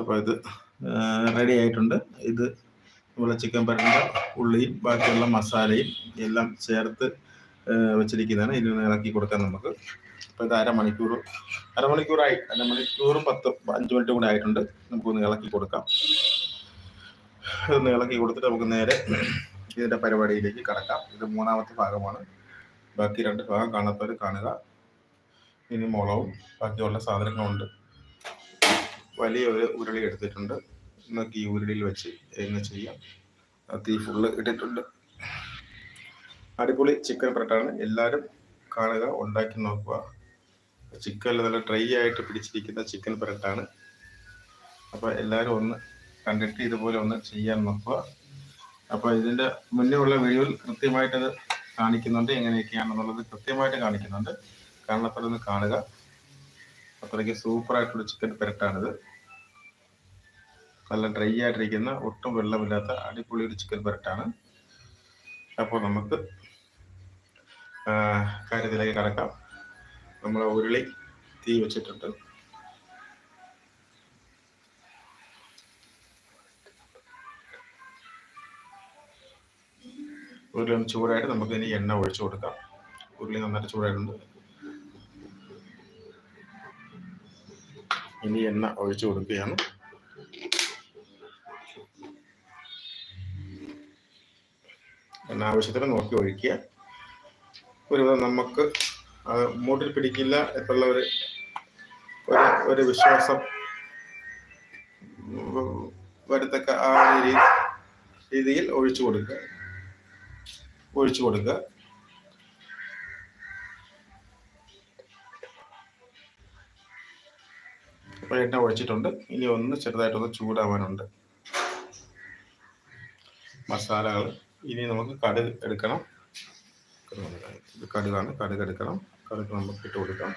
അപ്പോൾ ഇത് റെഡി ആയിട്ടുണ്ട്. ഇത് നമ്മളെ ചിക്കൻ പരണ്ട ഉള്ളിയും ബാക്കിയുള്ള മസാലയും എല്ലാം ചേർത്ത് വെച്ചിരിക്കുന്നതാണ്. ഇതിന് ഇറക്കി കൊടുക്കാൻ നമുക്ക്. അപ്പോൾ ഇത് അരമണിക്കൂർ അരമണിക്കൂറായി. അരമണിക്കൂറും പത്ത് അഞ്ച് മിനിറ്റ് കൂടെ ആയിട്ടുണ്ട്. നമുക്കൊന്ന് ഇളക്കി കൊടുക്കാം. ഇതൊന്ന് ഇളക്കി കൊടുത്തിട്ട് നമുക്ക് നേരെ ഇതിന്റെ പരിപാടിയിലേക്ക് കടക്കാം. ഇത് മൂന്നാമത്തെ ഭാഗമാണ്. ബാക്കി രണ്ട് ഭാഗം കാണാത്തവർ കാണുക. ഇനി മുളകും ബാക്കിയുള്ള സാധനങ്ങളുണ്ട്. വലിയ ഒരു ഉരുളി എടുത്തിട്ടുണ്ട്. നമുക്ക് ഈ ഉരുളിയിൽ വെച്ച് എന്ന് ചെയ്യാം? തീ ഫുള്ള് ഇട്ടിട്ടുണ്ട്. അടിപൊളി ചിക്കൻ പരട്ടാണ്. എല്ലാവരും കാണുക ഉണ്ടാക്കി നോക്കുക. ചിക്കനിൽ നല്ല ഡ്രൈ ആയിട്ട് പിടിച്ചിരിക്കുന്ന ചിക്കൻ പരട്ടാണ്. അപ്പോൾ എല്ലാവരും ഒന്ന് കണ്ടിട്ട് ഇതുപോലെ ഒന്ന് ചെയ്യാൻ നോക്കുക. അപ്പോൾ ഇതിന്റെ മുന്നേ ഉള്ള വീഡിയോയിൽ കൃത്യമായിട്ടത് കാണിക്കുന്നുണ്ട്. എങ്ങനെയൊക്കെയാണെന്നുള്ളത് കൃത്യമായിട്ട് കാണിക്കുന്നുണ്ട്. കാണാത്തവരൊന്ന് കാണുക. അത്രയ്ക്ക് സൂപ്പറായിട്ടുള്ള ചിക്കൻ പെരട്ടാണിത്. നല്ല ഡ്രൈ ആയിട്ടിരിക്കുന്ന ഒട്ടും വെള്ളമില്ലാത്ത അടിപൊളി ഒരു ചിക്കൻ പെരട്ടാണ്. അപ്പോൾ നമുക്ക് കാര്യത്തിലേക്ക് കടക്കാം. നമ്മൾ ഉരുളി തീ വെച്ചിട്ടുണ്ട്. ഉരുളി ഒന്ന് ചൂടായിട്ട് നമുക്ക് ഇനി എണ്ണ ഒഴിച്ചു കൊടുക്കാം. ഉരുളി നന്നായിട്ട് ചൂടായിട്ടുണ്ട്. ഇനി എണ്ണ ഒഴിച്ചു കൊടുക്കുകയാണ്. ആവശ്യത്തിന് നോക്കി ഒഴിക്കുക. ഒരുവിധം നമുക്ക് അത് മൂട്ടിൽ പിടിക്കില്ല എന്നുള്ള ഒരു ഒരു വിശ്വാസം വരത്തക്ക ആ രീതിയിൽ ഒഴിച്ചു കൊടുക്കുക. ഒഴിച്ചു കൊടുക്കുക. എണ്ണ ഒഴിച്ചിട്ടുണ്ട്. ഇനി ഒന്ന് ചെറുതായിട്ടൊന്ന് ചൂടാവാനുണ്ട്. മസാലകൾ. ഇനി നമുക്ക് കടുക് എടുക്കണം. ഇത് കടുകാണ്. കടുക് എടുക്കണം. കടുക് നമുക്ക് ഇട്ട് കൊടുക്കാം.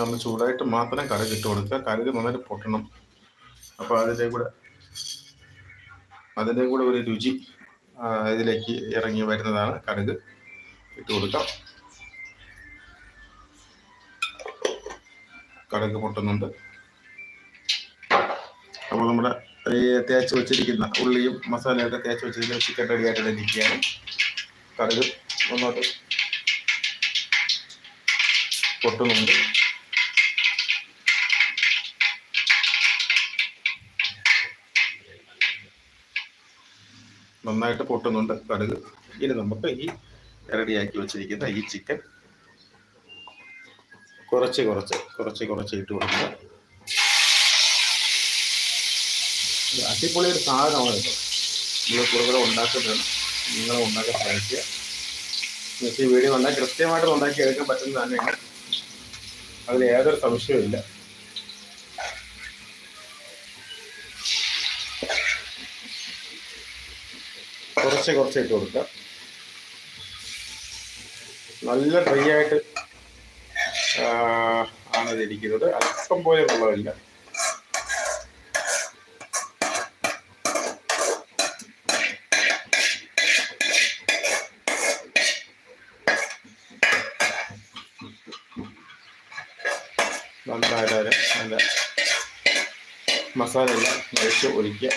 നമ്മൾ ചൂടായിട്ട് മാത്രം കടുക് ഇട്ട് കൊടുക്കുക. കടുക് നന്നായിട്ട് പൊട്ടണം. അപ്പോൾ അതിന്റെ കൂടെ അതിന്റെ കൂടെ ഒരു രുചി ഇതിലേക്ക് ഇറങ്ങി വരുന്നതാണ് കടുക് ഇട്ട് കൊടുക്കാം. കടുക് പൊട്ടുന്നുണ്ട്. അപ്പോൾ നമ്മുടെ ഈ തേച്ച് വെച്ചിരിക്കുന്ന ഉള്ളിയും മസാലയൊക്കെ തേച്ച് വെച്ചിരിക്കുന്ന ചിക്കൻ റെഡി ആയിട്ട് ഇരിക്കുകയാണ്. കടുക് ഒന്നോട്ട് പൊട്ടുന്നുണ്ട്. നന്നായിട്ട് പൊട്ടുന്നുണ്ട് കടുക്. ഇനി നമുക്ക് ഈ റെഡിയാക്കി വെച്ചിരിക്കുന്ന ഈ ചിക്കൻ കുറച്ച് കുറച്ച് കുറച്ച് കുറച്ച് ഇട്ട് കൊടുക്കുക ഇത് അടിപൊളി ഒരു സാധനമാണ് കേട്ടോ നിങ്ങൾ കൂടുതൽ ഉണ്ടാക്കുന്നതാണ് നിങ്ങൾ ഉണ്ടാക്കാൻ സാധിക്കുക എന്നുവെച്ചാൽ ഈ വീഡിയോ ഉണ്ടാക്കി കൃത്യമായിട്ട് ഉണ്ടാക്കി എടുക്കാൻ പറ്റുന്നത് തന്നെയാണ്. അതിൽ യാതൊരു സംശയവും ഇല്ല. കുറച്ച് കുറച്ച് ഇട്ട് കൊടുക്കുക നല്ല ഡ്രൈ ആയിട്ട് ആണ് ഇരിക്കുന്നത്. അല്പം പോലെ വെള്ളമില്ല നന്നായിട്ട് അതിന് അതിന്റെ മസാല എല്ലാം കഴിച്ച് ഒഴിക്കുക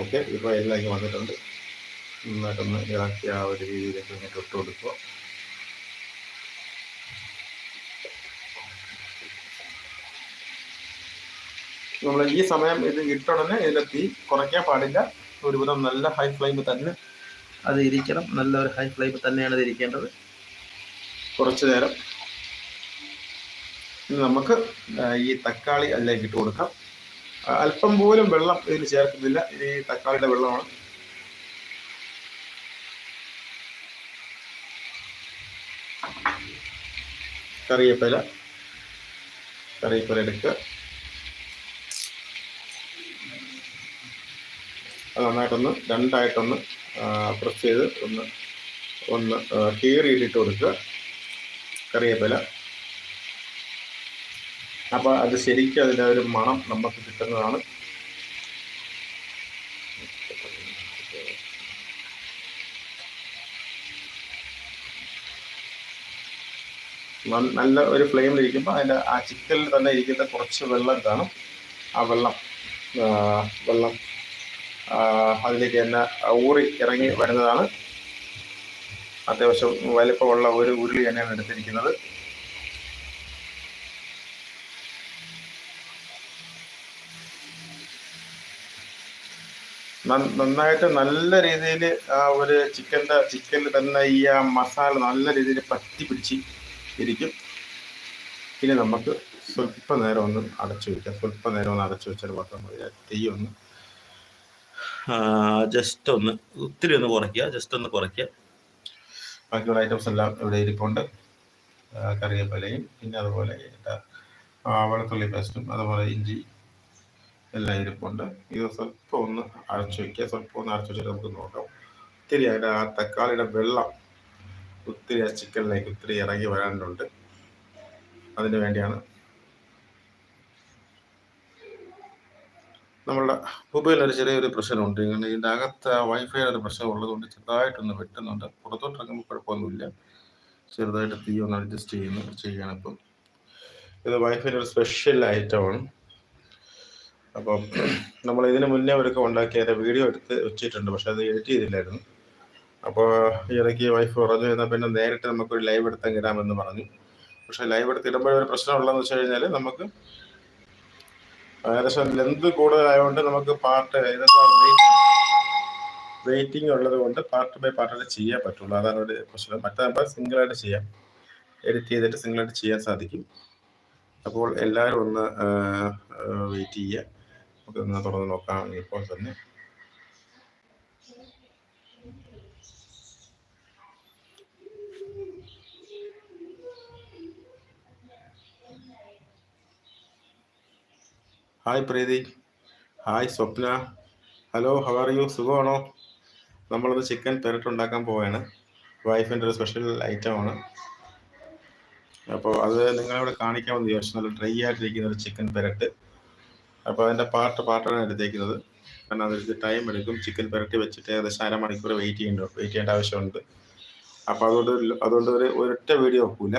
ഓക്കെ ഇപ്പോൾ എല്ലാം ഇങ്ങനെ വന്നിട്ടുണ്ട്. നന്നായിട്ടൊന്ന് ഇളക്കി ആ ഒരു രീതിയിലേക്ക് ഇങ്ങോട്ട് ഇട്ട് കൊടുക്കുക. നമ്മൾ ഈ സമയം ഇത് ഇട്ടുടനെ ഇതിന്റെ തീ കുറയ്ക്കാൻ പാടില്ല. ഒരുവിധം നല്ല ഹൈ ഫ്ലെയിമിൽ തന്നെ അത് ഇരിക്കണം. നല്ലൊരു ഹൈ ഫ്ലെയിമിൽ തന്നെയാണ് ഇത് ഇരിക്കേണ്ടത്. കുറച്ച് നേരം നമുക്ക് ഈ തക്കാളി അതിലേക്ക് ഇട്ട് കൊടുക്കാം. അല്പം പോലും വെള്ളം ഇതിന് ചേർക്കുന്നില്ല. ഈ തക്കാളിയുടെ വെള്ളമാണ്. കറിവേപ്പില കറിവേപ്പില എടുക്കുക. അത് നന്നായിട്ടൊന്ന് രണ്ടായിട്ടൊന്ന് പ്രസ് ചെയ്ത് ഒന്ന് ഒന്ന് കീറിയിട്ടിട്ട് കൊടുക്കുക. കറിവേപ്പില. അപ്പോൾ അത് ശരിക്കും അതിന്റെ ഒരു മണം നമുക്ക് കിട്ടുന്നതാണ്. നല്ല ഒരു ഫ്ലെയിമിൽ ഇരിക്കുമ്പോൾ അതിന്റെ ആ ചിക്കനിൽ തന്നെ ഇരിക്കുന്ന കുറച്ച് വെള്ളം കാണും. ആ വെള്ളം വെള്ളം അതിലേക്ക് തന്നെ ഊറി ഇറങ്ങി വരുന്നതാണ്. അത്യാവശ്യം വലിപ്പമുള്ള ഒരു ഉരുളി തന്നെയാണ് എടുത്തിരിക്കുന്നത്. നന്നായിട്ട് നല്ല രീതിയിൽ ആ ഒരു ചിക്കന്റെ ചിക്കനിൽ തന്നെ ഈ ആ മസാല നല്ല രീതിയിൽ പറ്റി പിടിച്ച് ഇരിക്കും. ഇനി നമുക്ക് സ്വല്പ നേരം ഒന്ന് അടച്ചു വയ്ക്കാം സ്വല്പ നേരം ഒന്ന് അടച്ചു വെച്ചാൽ മാത്രം മതി. തീ ഒന്ന് ജസ്റ്റ് ഒന്ന് ഒത്തിരി ഒന്ന് കുറയ്ക്കുക. ജസ്റ്റ് ഒന്ന് കുറയ്ക്കുക. ബാക്കിയുള്ള ഐറ്റംസ് എല്ലാം ഇവിടെ ഇരിപ്പുണ്ട്. കറിവേപ്പിലയും പിന്നെ അതുപോലെ വെളുത്തുള്ളി പേസ്റ്റും അതുപോലെ ഇഞ്ചി എല്ലാം ഇരിപ്പുണ്ട്. ഇത് സ്വല്പം ഒന്ന് അടച്ചു വെക്കുക. സ്വല്പം ഒന്ന് അടച്ചു വെച്ചിട്ട് നമുക്ക് നോക്കാം. ഒത്തിരി അതിന്റെ ആ തക്കാളിയുടെ വെള്ളം ഒത്തിരി ആ ചിക്കനിലേക്ക് ഒത്തിരി ഇറങ്ങി വരാനുണ്ട്. അതിന് വേണ്ടിയാണ് നമ്മളുടെ മൊബൈലിൽ ഒരു ചെറിയൊരു പ്രശ്നമുണ്ട്. ഇങ്ങനെ ഇതിന്റെ അകത്ത് വൈഫൈയുടെ ഒരു പ്രശ്നം ഉള്ളതുകൊണ്ട് ചെറുതായിട്ടൊന്ന് വെട്ടുന്നുണ്ട്. പുറത്തോട്ട് ഇറങ്ങുമ്പോൾ കുഴപ്പമൊന്നുമില്ല. ചെറുതായിട്ട് തീ ഒന്ന് അഡ്ജസ്റ്റ് ചെയ്യുന്നു. ചെയ്യുകയാണ് ഇപ്പം ഇത് വൈഫൈന്റെ ഒരു സ്പെഷ്യൽ ഐറ്റമാണ് അപ്പം നമ്മൾ ഇതിന് മുന്നേ അവരൊക്കെ ഉണ്ടാക്കിയ വീഡിയോ എടുത്ത് വെച്ചിട്ടുണ്ട് പക്ഷെ അത് എഡിറ്റ് ചെയ്തില്ലായിരുന്നു. അപ്പോൾ ഇടയ്ക്ക് വൈഫ് പറഞ്ഞു എന്നാൽ പിന്നെ നേരിട്ട് നമുക്കൊരു ലൈവ് എടുത്തങ്ങ് ഇടാമെന്ന് പറഞ്ഞു. പക്ഷെ ലൈവ് എടുത്ത് ഇടുമ്പോൾ ഒരു പ്രശ്നമുള്ളതെന്ന് വെച്ച് കഴിഞ്ഞാൽ നമുക്ക് ഏകദേശം ലെന്ത് കൂടുതലായതുകൊണ്ട് നമുക്ക് പാർട്ട് വെയിറ്റിംഗ് ഉള്ളത് കൊണ്ട് പാർട്ട് ബൈ പാർട്ടായിട്ട് ചെയ്യാൻ പറ്റുള്ളൂ. അതാണ് ഒരു പ്രശ്നം. മറ്റേ നമ്മൾ സിംഗിളായിട്ട് ചെയ്യാം. എഡിറ്റ് ചെയ്തിട്ട് സിംഗിളായിട്ട് ചെയ്യാൻ സാധിക്കും. അപ്പോൾ എല്ലാവരും ഒന്ന് വെയിറ്റ് ചെയ്യുക. നമുക്ക് ഒന്ന് തുറന്ന് നോക്കാം. ഇപ്പോൾ തന്നെ. Hi Preethi hi Swapna. Hello how are you സുഖമാണോ? നമ്മളത് ചിക്കൻ പെരട്ട് ഉണ്ടാക്കാൻ പോവുകയാണ് വൈഫിന്റെ ഒരു സ്പെഷ്യൽ ഐറ്റമാണ് അപ്പോൾ അത് നിങ്ങളിവിടെ കാണിക്കാമെന്ന് വിചാരിച്ചു. നല്ല ഡ്രൈ ആയിട്ടിരിക്കുന്ന ഒരു ചിക്കൻ പെരട്ട്. അപ്പോൾ അതിന്റെ പാർട്ട് പാർട്ടാണ് എടുത്തേക്കുന്നത്. കാരണം അതിൽ ടൈം എടുക്കും. ചിക്കൻ പെരട്ടി വെച്ചിട്ട് ഏകദേശം അരമണിക്കൂർ വെയിറ്റ് ചെയ്യേണ്ട വെയിറ്റ് ചെയ്യേണ്ട ആവശ്യമുണ്ട്. അപ്പോൾ അതുകൊണ്ട് അതുകൊണ്ട് ഒരു ഒരൊറ്റ വീഡിയോ വെക്കൂല.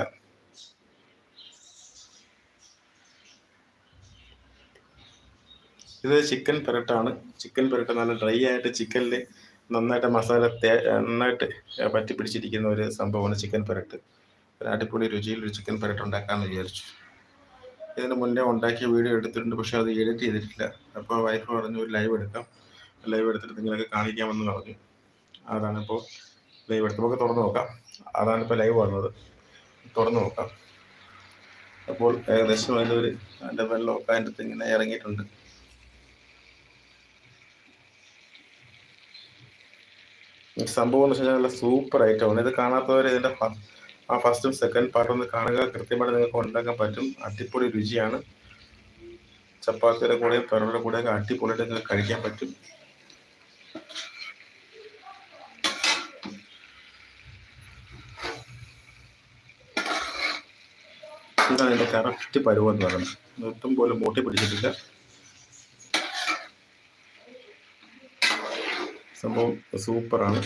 ഇത് ചിക്കൻ പെരട്ടാണ്. ചിക്കൻ പെരട്ട് നല്ല ഡ്രൈ ആയിട്ട് ചിക്കനിൽ നന്നായിട്ട് മസാല തേ നന്നായിട്ട് പറ്റി പിടിച്ചിരിക്കുന്ന ഒരു സംഭവമാണ് ചിക്കൻ പെരട്ട്. ഒരു അടിപൊളി രുചിയിൽ ഒരു ചിക്കൻ പെരട്ട് ഉണ്ടാക്കാമെന്ന് വിചാരിച്ചു. ഇതിന് മുന്നേ ഉണ്ടാക്കിയ വീഡിയോ എടുത്തിട്ടുണ്ട് പക്ഷെ അത് എഡിറ്റ് ചെയ്തിട്ടില്ല. അപ്പോൾ വൈഫ് പറഞ്ഞു ഒരു ലൈവ് എടുക്കാം. ലൈവ് എടുത്തിട്ട് നിങ്ങളൊക്കെ കാണിക്കാമെന്ന് പറഞ്ഞു. അതാണ് ഇപ്പോൾ ലൈവ് എടുത്ത് നമുക്ക് തുറന്നു നോക്കാം. അതാണ് ഇപ്പോൾ ലൈവ് വന്നത്. തുറന്നു നോക്കാം. അപ്പോൾ ഏകദേശം അതിന്റെ ഒരു അതിന്റെ വെള്ളമൊക്കെ അതിന്റെ അടുത്ത് ഇങ്ങനെ ഇറങ്ങിയിട്ടുണ്ട്. സംഭവം എന്ന് വെച്ചാൽ നല്ല സൂപ്പർ ഐറ്റമാണ് ഇത് കാണാത്തവർ ഇതിന്റെ ഫ- ആ ഫസ്റ്റും സെക്കൻഡ് പാർട്ട് ഒന്ന് കാണുക. കൃത്യമായിട്ട് നിങ്ങൾക്ക് ഉണ്ടാക്കാൻ പറ്റും. അടിപൊളി രുചിയാണ്. ചപ്പാത്തിയുടെ കൂടെ പെറയുടെ കൂടെ ഒക്കെ അടിപൊളിയായിട്ട് നിങ്ങൾക്ക് കഴിക്കാൻ പറ്റും. ഇതാണ് ഇതിന്റെ കറക്റ്റ് പരുവം എന്ന് പറയുന്നത്. ഒട്ടും പോലും മൂട്ടി പിടിച്ചിട്ടില്ല. സംഭവം സൂപ്പറാണ്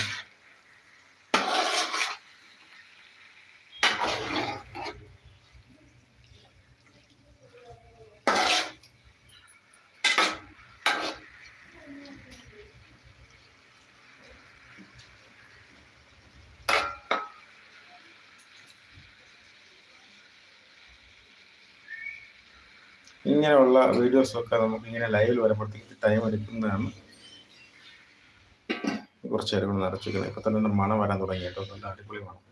ഇങ്ങനെയുള്ള വീഡിയോസൊക്കെ നമുക്ക് ഇങ്ങനെ ലൈവിൽ വരുമ്പോഴത്തേക്ക് ടൈം എടുക്കുന്നതാണ്. കുറച്ച് നേരം കൂടെ നിറച്ചിരിക്കുന്നത് ഇപ്പൊ തന്നെ മണം വരാൻ തുടങ്ങി നല്ല അടിപൊളി മണം.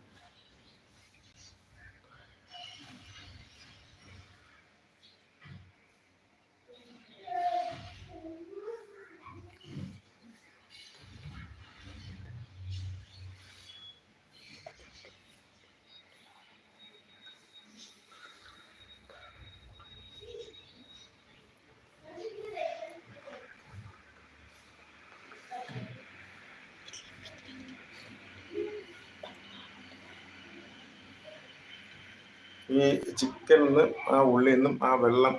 ഈ ചിക്കനിൽ നിന്ന് ആ ഉള്ളിൽ നിന്നും ആ വെള്ളം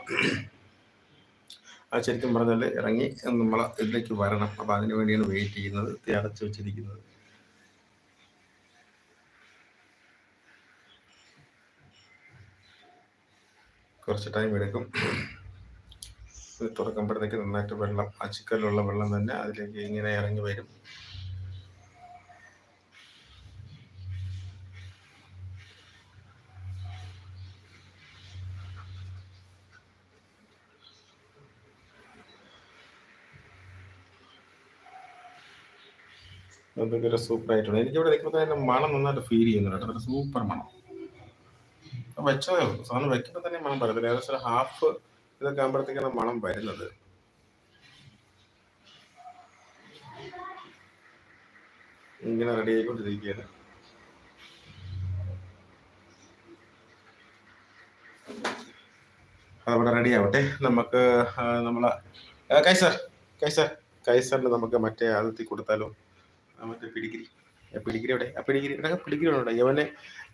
ആ ശരിക്കും പറഞ്ഞാൽ ഇറങ്ങി നമ്മൾ ഇതിലേക്ക് വരണം. അപ്പം അതിനു വേണ്ടിയാണ് വെയിറ്റ് ചെയ്യുന്നത് തീ വെച്ചിരിക്കുന്നത്. കുറച്ച് ടൈം എടുക്കും. തുറക്കുമ്പോഴത്തേക്ക് നന്നായിട്ട് വെള്ളം ആ ചിക്കനിലുള്ള വെള്ളം തന്നെ അതിലേക്ക് ഇങ്ങനെ ഇറങ്ങി വരും. എന്തൊക്കെ സൂപ്പർ ആയിട്ടുണ്ട് എനിക്കിവിടെ നിൽക്കുമ്പോൾ തന്നെ മണം നന്നായിട്ട് ഫീൽ ചെയ്യുന്നുണ്ട് ഒരു സൂപ്പർ മണം. വെച്ചതേ ഉള്ളൂ. സാധനം വെക്കുമ്പോൾ തന്നെ മണം പറയുന്നത് ഏകദേശം ഹാഫ് ഇതൊക്കെ ആകുമ്പോഴത്തേക്കാണ് മണം വരുന്നത്. ഇങ്ങനെ റെഡി ആയിക്കൊണ്ടിരിക്കുകയാണ്. അതവിടെ റെഡി ആവട്ടെ. നമുക്ക് നമ്മളെ കൈസർ കൈസർ കൈസറിന് നമുക്ക് മറ്റേ ആദ്യത്തിൽ കൊടുത്താലോ? മറ്റേ പിടിഗിരി ആ അവിടെ ഇവന്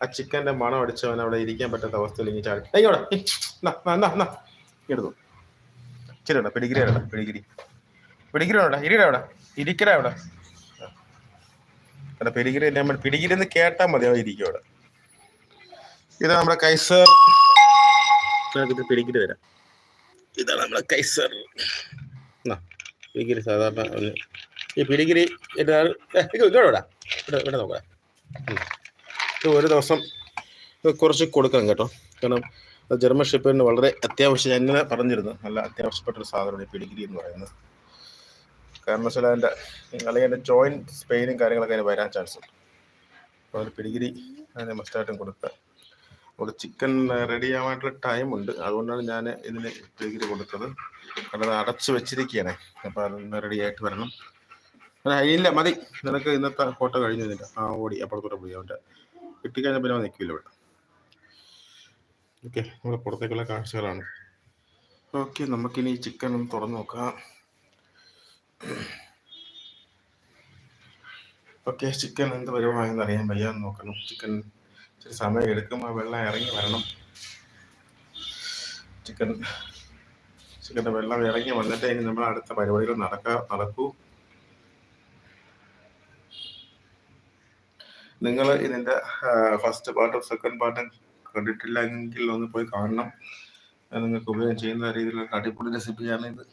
ആ ചിക്കന്റെ മണം അടിച്ചവൻ അവിടെ ഇരിക്കാൻ പറ്റാത്ത അവസ്ഥയിൽ ഇങ്ങനെ ചാടി. ഇരിക്കട അവിടെ. അവിടെ നമ്മൾ എന്ന് കേട്ടാൽ മതി അവൻ ഇരിക്കും അവിടെ. ഇത് നമ്മുടെ കൈസർ. പിടികിരി തരാം ഇതാണ് നമ്മുടെ കൈസർ. സാധാരണ ഈ പിടിഗിരി ഇതാണ് ഏ, ഇത് ഇങ്ങോട്ട് വിടാ ഇവിടെ ഇവിടെ നോക്കാം ഒരു ദിവസം കുറച്ച് കൊടുക്കണം കേട്ടോ. കാരണം ജർമ്മൻ ഷിപ്പറിന് വളരെ അത്യാവശ്യം ഇന്നലെ പറഞ്ഞിരുന്നു. നല്ല അത്യാവശ്യപ്പെട്ട ഒരു സാധനമാണ് ഈ പിടിഗിരി എന്ന് പറയുന്നത്. കാരണം വെച്ചാൽ അതിന്റെ അല്ലെങ്കിൽ അതിന്റെ ജോയിന്റ് സ്പെയിനും കാര്യങ്ങളൊക്കെ അതിന് വരാൻ ചാൻസ് ഉണ്ട്. അപ്പോൾ അതിന് പിടിഗിരി അതിന് മസ്റ്റായിട്ടും കൊടുക്കുക അപ്പോൾ ചിക്കൻ റെഡി ആവാനായിട്ടുള്ള ടൈം ഉണ്ട്. അതുകൊണ്ടാണ് ഞാൻ ഇതിന് പിടിഗിരി കൊടുത്തത്. കാരണം അടച്ച് വെച്ചിരിക്കുകയാണ്. അപ്പോൾ അതൊന്ന് റെഡി ആയിട്ട് വരണം. ഇല്ല മതി. നിനക്ക് ഇന്നത്തെ കോട്ട കഴിഞ്ഞു നിന്നില്ല ആ ഓടി അപ്പുറത്തോട്ട് പോയി. അവന്റെ കിട്ടിക്കഴിഞ്ഞാൽ പിന്നെ നിൽക്കില്ല ഇവിടെ. ഓക്കെ നമ്മുടെ പുറത്തേക്കുള്ള കാഴ്ചകളാണ്. ഓക്കെ നമുക്കിനി ചിക്കൻ ഒന്ന് തുറന്നു നോക്കാം. ഓക്കെ ചിക്കൻ എന്ത് പരിപാടിയെന്ന് അറിയാൻ വയ്യ. നോക്കണം. ചിക്കൻ ഇച്ചിരി സമയം എടുക്കും. ആ വെള്ളം ഇറങ്ങി വരണം. ചിക്കൻ ചിക്കന്റെ വെള്ളം ഇറങ്ങി വന്നിട്ട് ഇനി നമ്മൾ അടുത്ത പരിപാടികൾ നടക്കാ നടക്കൂ. നിങ്ങൾ ഇതിന്റെ ഫസ്റ്റ് പാർട്ടും സെക്കൻഡ് പാർട്ടും കണ്ടിട്ടില്ല എങ്കിൽ ഒന്ന് പോയി കാണണം. നിങ്ങൾക്ക് ഉപയോഗം ചെയ്യുന്ന രീതിയിലുള്ള അടിപൊളി റെസിപ്പിയാണ് ഇത്.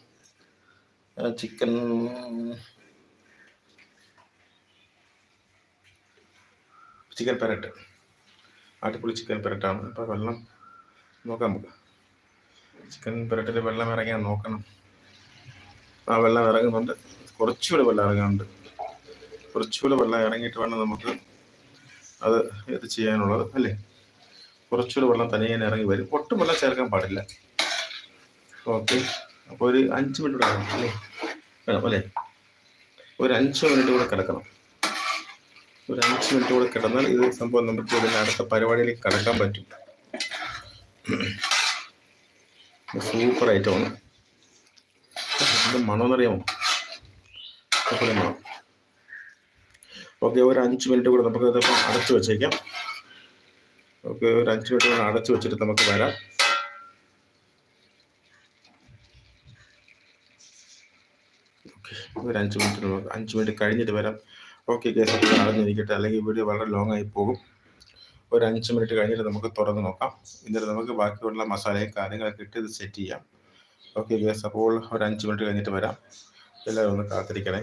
ചിക്കൻ ചിക്കൻ പെരട്ട് അടിപൊളി ചിക്കൻ പെരട്ടാണ് ഇപ്പോൾ വെള്ളം നോക്കാം നമുക്ക്. ചിക്കൻ പെരട്ടിൽ വെള്ളം ഇറങ്ങാൻ നോക്കണം. ആ വെള്ളം ഇറങ്ങുന്നുണ്ട്. കുറച്ചുകൂടി വെള്ളം ഇറങ്ങാനുണ്ട് കുറച്ചുകൂടി വെള്ളം ഇറങ്ങിയിട്ട് വേണം നമുക്ക് അത് ഇത് ചെയ്യാനുള്ളത് അല്ലേ? കുറച്ചുകൂടെ വെള്ളം തനിയെ ഇറങ്ങി വരും. ഒട്ടും വെള്ളം ചേർക്കാൻ പാടില്ല. ഓക്കെ. അപ്പോൾ ഒരു അഞ്ച് മിനിറ്റ് കൂടെ വേണം അല്ലേ? വേണം അല്ലേ? ഒരു അഞ്ച് മിനിറ്റ് കൂടെ കിടക്കണം. ഒരു അഞ്ച് മിനിറ്റ് കൂടെ കിടന്നാൽ ഇത് സംഭവം നമുക്ക് ഇതിന്റെ അടുത്ത പരിപാടിയിലേക്ക് കിടക്കാൻ പറ്റും. സൂപ്പർ ഐറ്റമാണ് മണമെന്നറിയാമോ? മണം. ഓക്കെ ഒരു അഞ്ച് മിനിറ്റ് കൂടെ നമുക്ക് ഇതിപ്പോൾ അടച്ചു വെച്ചേക്കാം. ഓക്കെ ഒരു അഞ്ച് മിനിറ്റ് കൂടെ അടച്ചു വെച്ചിട്ട് നമുക്ക് വരാം. ഒരു അഞ്ച് മിനിറ്റ് അഞ്ച് മിനിറ്റ് കഴിഞ്ഞിട്ട് വരാം. ഓക്കെ കേസ് അറിഞ്ഞിരിക്കട്ടെ അല്ലെങ്കിൽ വീഡിയോ വളരെ ലോങ് ആയി പോകും. ഒരു അഞ്ച് മിനിറ്റ് കഴിഞ്ഞിട്ട് നമുക്ക് തുറന്ന് നോക്കാം. എന്നിട്ട് നമുക്ക് ബാക്കിയുള്ള മസാലയും കാര്യങ്ങളൊക്കെ ഇട്ട് ഇത് സെറ്റ് ചെയ്യാം. ഓക്കെ കേസ് അപ്പോൾ ഒരു അഞ്ച് മിനിറ്റ് കഴിഞ്ഞിട്ട് വരാം. എല്ലാവരും ഒന്ന് കാത്തിരിക്കണേ.